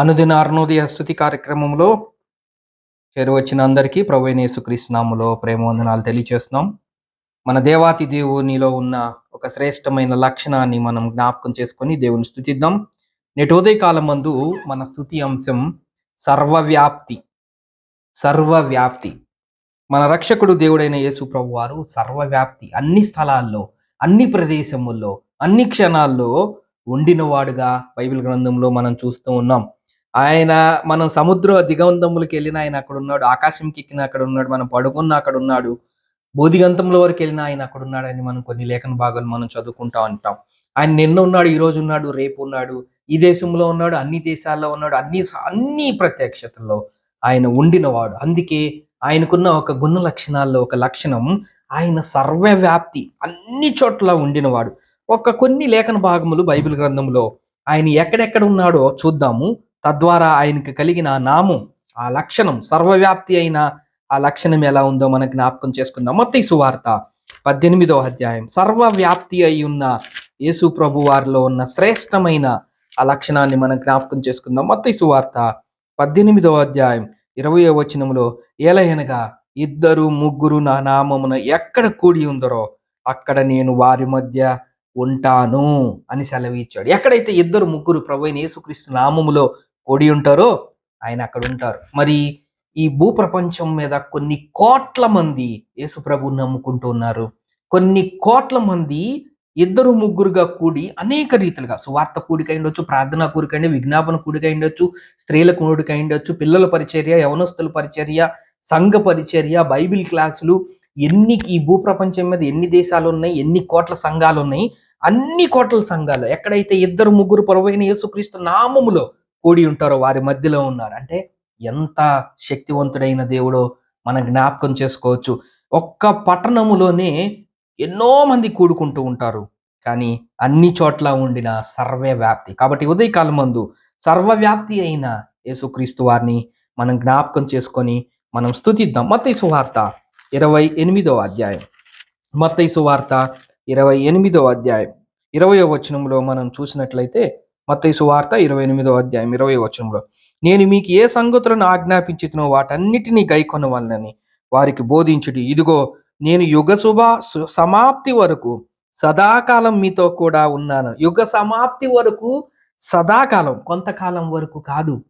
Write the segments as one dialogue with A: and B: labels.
A: అనుదిన అరుణోదయ స్థుతి కార్యక్రమంలో చేరువచ్చిన అందరికీ ప్రభు యేసుక్రీస్తునాములో ప్రేమ వందనాలు తెలియచేస్తున్నాం. మన దేవాతి దేవునిలో ఉన్న ఒక శ్రేష్టమైన లక్షణాన్ని మనం జ్ఞాపకం చేసుకొని దేవుని స్థుతిద్దాం నేటి ఉదయకాలం మందు మన స్థుతి అంశం సర్వవ్యాప్తి సర్వవ్యాప్తి. మన రక్షకుడు దేవుడైన యేసు ప్రభు వారు సర్వవ్యాప్తి. అన్ని స్థలాల్లో అన్ని ప్రదేశముల్లో అన్ని క్షణాల్లో ఉండినవాడుగా బైబిల్ గ్రంథంలో మనం చూస్తూ ఉన్నాం. ఆయన మనం సముద్ర దిగంతములకు వెళ్ళిన ఆయన అక్కడ ఉన్నాడు ఆకాశంకి ఎక్కిన అక్కడ ఉన్నాడు మనం పడుకున్న అక్కడ ఉన్నాడు బోధిగంతంలో వరకు వెళ్ళిన ఆయన అక్కడ ఉన్నాడని మనం కొన్ని లేఖన భాగాలు మనం చదువుకుంటా ఉంటాం. ఆయన నిన్న ఉన్నాడు ఈ రోజు ఉన్నాడు రేపు ఉన్నాడు ఈ దేశంలో ఉన్నాడు అన్ని దేశాల్లో ఉన్నాడు అన్ని అన్ని ప్రత్యక్షతల్లో ఆయన ఉండినవాడు. అందుకే ఆయనకున్న ఒక గుణ లక్షణాల్లో ఒక లక్షణం ఆయన సర్వవ్యాప్తి అన్ని చోట్ల ఉండినవాడు. ఒక కొన్ని లేఖన భాగములు బైబిల్ గ్రంథంలో ఆయన ఎక్కడెక్కడ ఉన్నాడో చూద్దాము. తద్వారా ఆయనకు కలిగిన నామం ఆ లక్షణం సర్వవ్యాప్తి అయిన ఆ లక్షణం ఎలా ఉందో మనకు జ్ఞాపకం చేసుకుందాం. మొత్తం సువార్త పద్దెనిమిదో అధ్యాయం. సర్వవ్యాప్తి అయి ఉన్న యేసు ప్రభు వారిలో ఉన్న శ్రేష్టమైన ఆ లక్షణాన్ని మనం జ్ఞాపకం చేసుకుందాం. మొత్తం సువార్త పద్దెనిమిదో అధ్యాయం ఇరవయో వచనంలో ఏలయనగా ఇద్దరు ముగ్గురు నా నామమున ఎక్కడ కూడి ఉందరో అక్కడ నేను వారి మధ్య ఉంటాను అని సెలవిచ్చాడు. ఎక్కడైతే ఇద్దరు ముగ్గురు ప్రభు అయిన యేసుక్రీస్తు నామములో కూడి ఉంటారో ఆయన అక్కడ ఉంటారు. మరి ఈ భూప్రపంచం మీద కొన్ని కోట్ల మంది యేసుప్రభు నమ్ముకుంటున్నారు నమ్ముకుంటూ ఉన్నారు. కొన్ని కోట్ల మంది ఇద్దరు ముగ్గురుగా కూడి అనేక రీతిలుగా సువార్త కూడిక ఉండొచ్చు ప్రార్థన కూడిక అయింది విజ్ఞాపన కూడిక ఉండొచ్చు స్త్రీల కూడిక ఉండొచ్చు పిల్లల పరిచర్య యవనస్తుల పరిచర్య సంఘ పరిచర్య బైబిల్ క్లాసులు ఎన్ని ఈ భూప్రపంచం మీద ఎన్ని దేశాలు ఉన్నాయి ఎన్ని కోట్ల సంఘాలు ఉన్నాయి అన్ని కోట్ల సంఘాలు. ఎక్కడైతే ఇద్దరు ముగ్గురు పొరవైన యేసుక్రీస్తు నామములో కూడి ఉంటారో వారి మధ్యలో ఉన్నారు. అంటే ఎంత శక్తివంతుడైన దేవుడో మనం జ్ఞాపకం చేసుకోవచ్చు. ఒక్క పట్టణములోనే ఎన్నో మంది కూడుకుంటూ ఉంటారు. కానీ అన్ని చోట్ల ఉండిన సర్వవ్యాప్తి. కాబట్టి ఉదయకాలం మందు సర్వవ్యాప్తి అయిన యేసుక్రీస్తు వారిని మనం జ్ఞాపకం చేసుకొని మనం స్థుతిద్దాం మత్తయి సువార్త ఇరవై ఎనిమిదో అధ్యాయం. మత్తయి సువార్త ఇరవై ఎనిమిదో అధ్యాయం. ఇరవయో వచనంలో మనం చూసినట్లయితే మత్తయి సువార్త ఇరవై ఎనిమిదో అధ్యాయం ఇరవై వచనంలో. నేను మీకు ఏ సంగతులను ఆజ్ఞాపించుతునో వాటన్నిటినీ గైకొనవలనని వారికి బోధించుడి. ఇదిగో నేను యుగ శుభ సు- సమాప్తి వరకు సదాకాలం మీతో కూడా ఉన్నాను. యుగ సమాప్తి వరకు సదాకాలం కొంతకాలం వరకు కాదు.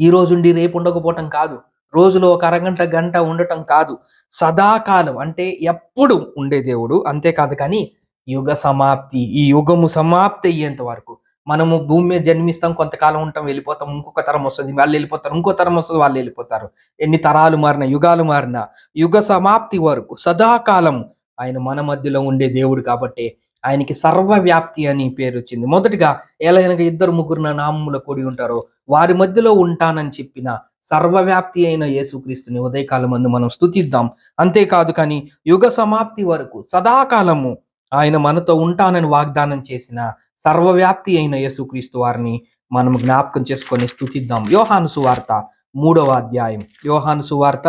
A: ఈ రోజుండి రేపు ఉండకపోవటం కాదు. రోజులో ఒక అరగంట గంట ఉండటం కాదు. సదాకాలం అంటే ఎప్పుడు ఉండే దేవుడు అంతేకాదు కానీ యుగ సమాప్తి. ఈ యుగము సమాప్తి అయ్యేంత వరకు. మనము భూమి మీద జన్మిస్తాం కొంతకాలం ఉంటాం వెళ్ళిపోతాం ఇంకొక తరం వస్తుంది వాళ్ళు వెళ్ళిపోతారు ఇంకో తరం వస్తుంది వాళ్ళు వెళ్ళిపోతారు. ఎన్ని తరాలు మారినా యుగాలు మారినా యుగ సమాప్తి వరకు సదాకాలం ఆయన మన మధ్యలో ఉండే దేవుడు కాబట్టి ఆయనకి సర్వవ్యాప్తి అని పేరు వచ్చింది. మొదటిగా ఎలా ఇద్దరు ముగ్గురు నా కూడి ఉంటారో వారి మధ్యలో ఉంటానని చెప్పిన సర్వవ్యాప్తి అయిన యేసుక్రీస్తుని ఉదయకాలం మందు మనం స్థుతిద్దాం అంతేకాదు కానీ యుగ సమాప్తి వరకు సదాకాలము ఆయన మనతో ఉంటానని వాగ్దానం చేసిన సర్వవ్యాప్తి అయిన యేసుక్రీస్తు వారిని మనం జ్ఞాపకం చేసుకొని స్థుతిద్దాం యోహాను సువార్త మూడవ అధ్యాయం. యోహాను సువార్త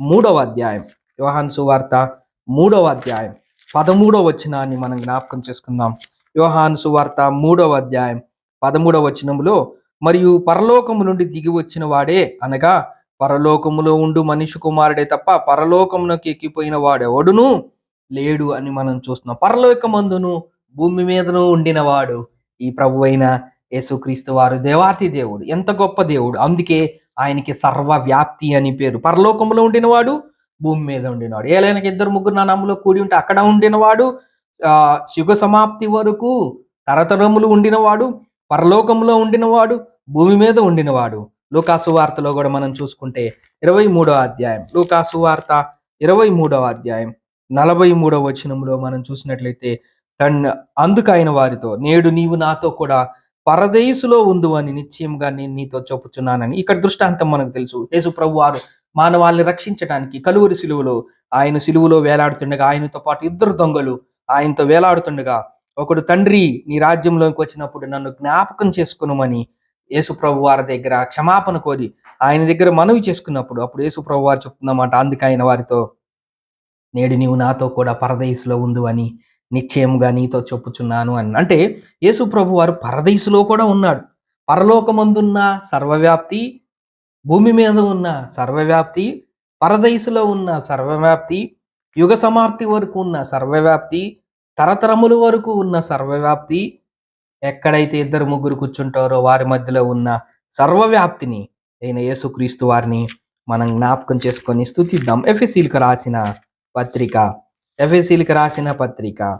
A: మూడవ అధ్యాయం. యోహాను సువార్త మూడవ అధ్యాయం. పదమూడవ వచనాన్ని మనం జ్ఞాపకం చేసుకుందాం. యోహాను సువార్త మూడవ అధ్యాయం పదమూడవ వచనంలో మరియు పరలోకము నుండి దిగి వచ్చిన వాడే అనగా పరలోకములో ఉండు మనిషి కుమారుడే తప్ప పరలోకమునకు ఎక్కిపోయిన వాడెవడును లేడు అని మనం చూస్తున్నాం. పరలోకమందును? భూమి మీదను ఉండినవాడు ఈ ప్రభు అయిన యేసుక్రీస్తు వారు దేవాతి దేవుడు. ఎంత గొప్ప దేవుడు. అందుకే ఆయనకి సర్వవ్యాప్తి అని పేరు. పరలోకంలో ఉండినవాడు భూమి మీద ఉండినవాడు. ఏలైనకి ఇద్దరు ముగ్గురు నా కూడి ఉంటే అక్కడ ఉండినవాడు యుగ సమాప్తి వరకు తరతరములు ఉండినవాడు పరలోకంలో ఉండినవాడు భూమి మీద ఉండినవాడు. లూకాసు వార్తలో కూడా మనం చూసుకుంటే ఇరవై మూడవ అధ్యాయం. లూకాసు వార్త ఇరవై మూడవ అధ్యాయం. నలభై మూడవ వచనంలో మనం చూసినట్లయితే తన్ అందుకైన వారితో నేడు నీవు నాతో కూడా పరదేశులో ఉందు అని నిశ్చయంగా నేను నీతో చెప్పుచున్నానని ఇక్కడ దృష్టాంతం మనకు తెలుసు. యేసు ప్రభు వారు మానవాళ్ళని రక్షించడానికి కలువరి సిలువలో ఆయన సిలువలో వేలాడుతుండగా ఆయనతో పాటు ఇద్దరు దొంగలు ఆయనతో వేలాడుతుండగా ఒకడు తండ్రి నీ రాజ్యంలోకి వచ్చినప్పుడు నన్ను జ్ఞాపకం చేసుకునమని యేసుప్రభు వారి దగ్గర క్షమాపణ కోరి ఆయన దగ్గర మనవి చేసుకున్నప్పుడు అప్పుడు యేసుప్రభు వారు చెప్తున్నమాట అందుకు ఆయన వారితో నేడు నీవు నాతో కూడా పరదేశులో ఉందు అని నిశ్చయముగా నీతో చెప్పుచున్నాను అని అంటే యేసు ప్రభు వారు పరదేశులో కూడా ఉన్నాడు. పరలోకమందున్న సర్వవ్యాప్తి భూమి మీద ఉన్న సర్వవ్యాప్తి పరదైసులో ఉన్న సర్వవ్యాప్తి యుగ సమాప్తి వరకు ఉన్న సర్వవ్యాప్తి తరతరముల వరకు ఉన్న సర్వవ్యాప్తి ఎక్కడైతే ఇద్దరు ముగ్గురు కూర్చుంటారో వారి మధ్యలో ఉన్న సర్వవ్యాప్తిని అయిన యేసుక్రీస్తు వారిని మనం జ్ఞాపకం చేసుకొని స్థుతిద్దాం ఎఫ్ఎసీలకు రాసిన పత్రిక ఎఫ్ఎస్సీలకు రాసిన పత్రిక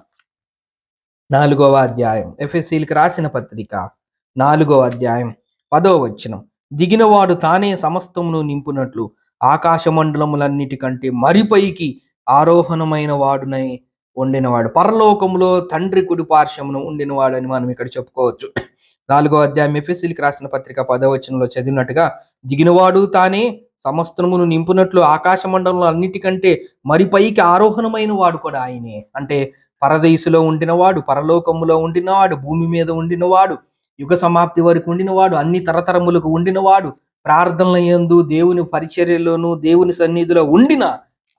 A: నాలుగవ అధ్యాయం. ఎఫ్ఎస్సీలకు రాసిన పత్రిక నాలుగవ అధ్యాయం పదో వచనం. దిగినవాడు తానే సమస్తమును నింపునట్లు ఆకాశ మండలములన్నిటికంటే మరిపైకి ఆరోహణమైన వాడునై ఉండినవాడు. పరలోకములో తండ్రి కుడి పార్శ్వమును ఉండినవాడని మనం ఇక్కడ చెప్పుకోవచ్చు. నాలుగో అధ్యాయం ఎఫ్ఎస్సీలకు రాసిన పత్రిక పదవచనంలో చదివినట్టుగా దిగినవాడు తానే సమస్తమును నింపునట్లు ఆకాశ మండలంలో అన్నిటికంటే మరి పైకి ఆరోహణమైన వాడు కూడా ఆయనే. అంటే పరదేశులో ఉండినవాడు పరలోకములో ఉండినవాడు భూమి మీద ఉండినవాడు యుగ సమాప్తి వరకు ఉండినవాడు అన్ని తరతరములకు ఉండినవాడు ప్రార్థనల ఎందు దేవుని పరిచర్యలోను దేవుని సన్నిధిలో ఉండిన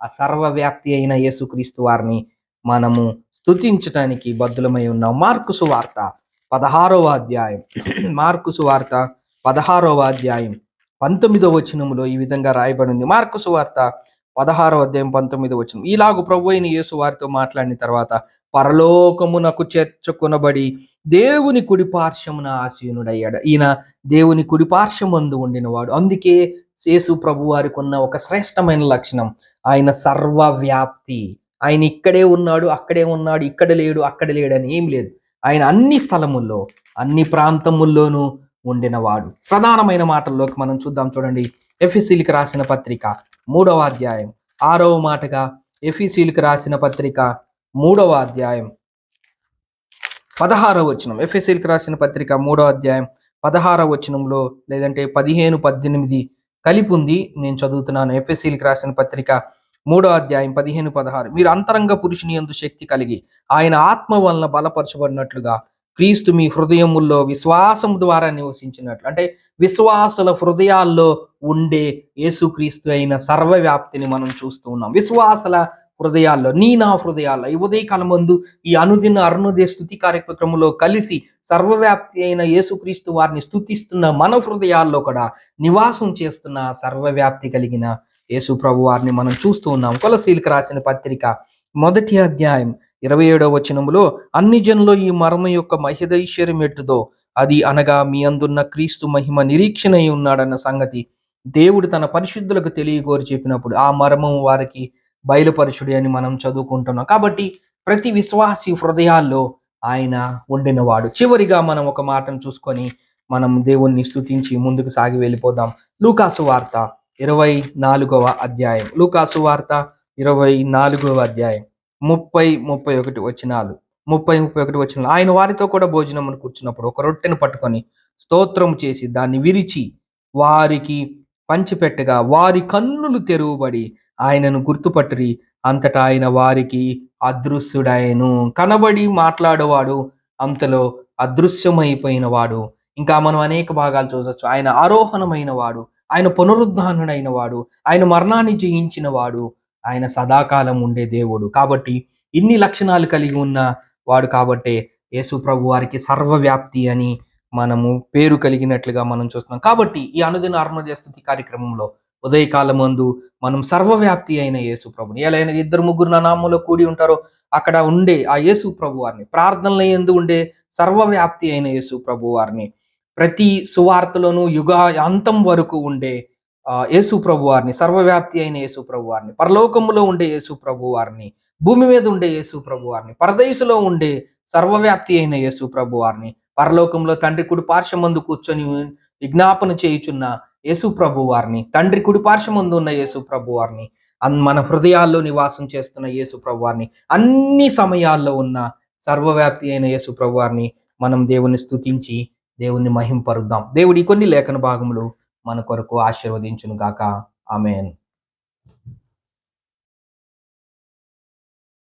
A: ఆ సర్వవ్యాప్తి అయిన యేసుక్రీస్తు వారిని మనము స్తుతించటానికి బద్దులమై ఉన్నాం. మార్కు సువార్త పదహారవ అధ్యాయం. మార్కు సువార్త పదహారవ అధ్యాయం. పంతొమ్మిదో వచనములో ఈ విధంగా రాయబడింది. మార్కు సువార్త పదహారో అధ్యాయం పంతొమ్మిదవ వచనం. ఇలాగు ప్రభు అయిన యేసు వారితో మాట్లాడిన తర్వాత పరలోకమునకు చేర్చుకొనబడి దేవుని కుడి పార్శ్వమున ఆసీనుడయ్యాడు. ఈయన దేవుని కుడి పార్శ్వమందు ఉండినవాడు. అందుకే యేసు ప్రభు వారికి ఉన్న ఒక శ్రేష్టమైన లక్షణం. ఆయన సర్వవ్యాప్తి. ఆయన ఇక్కడే ఉన్నాడు అక్కడే ఉన్నాడు ఇక్కడ లేడు అక్కడ లేడు అని ఏం లేదు. ఆయన అన్ని స్థలముల్లో అన్ని ప్రాంతముల్లోనూ ఉండినవాడు. ప్రధానమైన మాటల్లోకి మనం చూద్దాం చూడండి. ఎఫ్ఎస్సీలకు రాసిన పత్రిక మూడవ అధ్యాయం. ఆరవ మాటగా ఎఫ్ఎస్సీలకు రాసిన పత్రిక మూడవ అధ్యాయం. పదహారవ వచనం. ఎఫ్ఎస్సీలకు రాసిన పత్రిక మూడవ అధ్యాయం. పదహారవ వచనంలో లేదంటే పదిహేను పద్దెనిమిది కలిపి ఉంది. నేను చదువుతున్నాను. ఎఫ్ఎస్సీలకు రాసిన పత్రిక మూడో అధ్యాయం పదిహేను పదహారు. మీరు అంతరంగ పురుషుని ఎందు శక్తి కలిగి ఆయన ఆత్మ వలన బలపరచబడినట్లుగా క్రీస్తు మీ హృదయముల్లో విశ్వాసం ద్వారా నివసించినట్లు. అంటే విశ్వాసుల హృదయాల్లో ఉండే యేసుక్రీస్తు అయిన సర్వవ్యాప్తిని మనం చూస్తూ ఉన్నాం. విశ్వాసుల హృదయాల్లో నీ నా హృదయాల్లో ఈ ఉదయకాలం ముందు ఈ అనుదిన అరుణోదయ స్థుతి కార్యక్రమంలో కలిసి సర్వవ్యాప్తి అయిన యేసుక్రీస్తు వారిని స్థుతిస్తున్న మన హృదయాల్లో కూడా నివాసం చేస్తున్న సర్వవ్యాప్తి కలిగిన యేసు ప్రభు వారిని మనం చూస్తూ ఉన్నాం. కొలసీలకు రాసిన పత్రిక మొదటి అధ్యాయం ఇరవై ఏడవ వచనములో అన్ని జనులు ఈ మర్మ యొక్క మహిదైశ్వర్యం ఎట్టుదో అది అనగా మీ అందున్న క్రీస్తు మహిమ నిరీక్షణ అయి ఉన్నాడన్న సంగతి దేవుడు తన పరిశుద్ధులకు తెలియగోరి చెప్పినప్పుడు ఆ మర్మం వారికి బయలుపరచుడి అని మనం చదువుకుంటున్నాం. కాబట్టి ప్రతి విశ్వాసి హృదయాల్లో ఆయన ఉండినవాడు. చివరిగా మనం ఒక మాటను చూసుకొని మనం దేవుణ్ణి స్తుతించి ముందుకు సాగి వెళ్ళిపోదాం. లూకాసు వార్త ఇరవై నాలుగవ అధ్యాయం. లూకాసు వార్త ఇరవై నాలుగవ అధ్యాయం. ముప్పై ముప్పై ఒకటి వచనాలు. ముప్పై ముప్పై ఒకటి వచనాలు. ఆయన వారితో కూడా భోజనం కూర్చున్నప్పుడు ఒక రొట్టెను పట్టుకొని స్తోత్రం చేసి దాన్ని విరిచి వారికి పంచిపెట్టగా వారి కన్నులు తెరువబడి ఆయనను గుర్తుపట్టిరి. అంతటా ఆయన వారికి అదృశ్యుడాయను కనబడి మాట్లాడేవాడు అంతలో అదృశ్యమైపోయిన వాడు ఇంకా మనం అనేక భాగాలు చూడవచ్చు ఆయన ఆరోహణమైన వాడు ఆయన పునరుద్ధానుడైన వాడు ఆయన మరణాన్ని జయించిన వాడు ఆయన సదాకాలం ఉండే దేవుడు. కాబట్టి ఇన్ని లక్షణాలు కలిగి ఉన్న వాడు కాబట్టే యేసు ప్రభు వారికి సర్వవ్యాప్తి అని మనము పేరు కలిగినట్లుగా మనం చూస్తున్నాం. కాబట్టి ఈ అనుదిన అరుణోదయ కార్యక్రమంలో ఉదయకాలం అందు మనం సర్వవ్యాప్తి అయిన యేసు ప్రభుని ఎలా ఇద్దరు ముగ్గురు నామంలో కూడి ఉంటారో అక్కడ ఉండే ఆ యేసు ప్రభు వారిని ప్రార్థనల ఎందు ఉండే సర్వవ్యాప్తి అయిన యేసు ప్రభు వారిని ప్రతి సువార్తలోనూ యుగ అంతం వరకు ఉండే యేసు ప్రభు వారిని సర్వవ్యాప్తి అయిన యేసు ప్రభు వారిని పరలోకములో ఉండే యేసు ప్రభు వారిని భూమి మీద ఉండే యేసు ప్రభు వారిని పరదేశులో ఉండే సర్వవ్యాప్తి అయిన యేసు ప్రభు వారిని పరలోకంలో తండ్రి కుడి పార్శ్వమందు కూర్చొని విజ్ఞాపన చేయుచున్న యేసు ప్రభు వారిని తండ్రి కుడి పార్శ్వమందు ఉన్న యేసు ప్రభు వారిని మన హృదయాల్లో నివాసం చేస్తున్న యేసు ప్రభు వారిని అన్ని సమయాల్లో ఉన్న సర్వవ్యాప్తి అయిన యేసు ప్రభు వారిని మనం దేవుని స్తుతించి దేవుణ్ణి మహింపరుద్దాం. దేవుడి కొన్ని లేఖన భాగములు మన కొరకు ఆశీర్వదించును గాక ఆమెన్.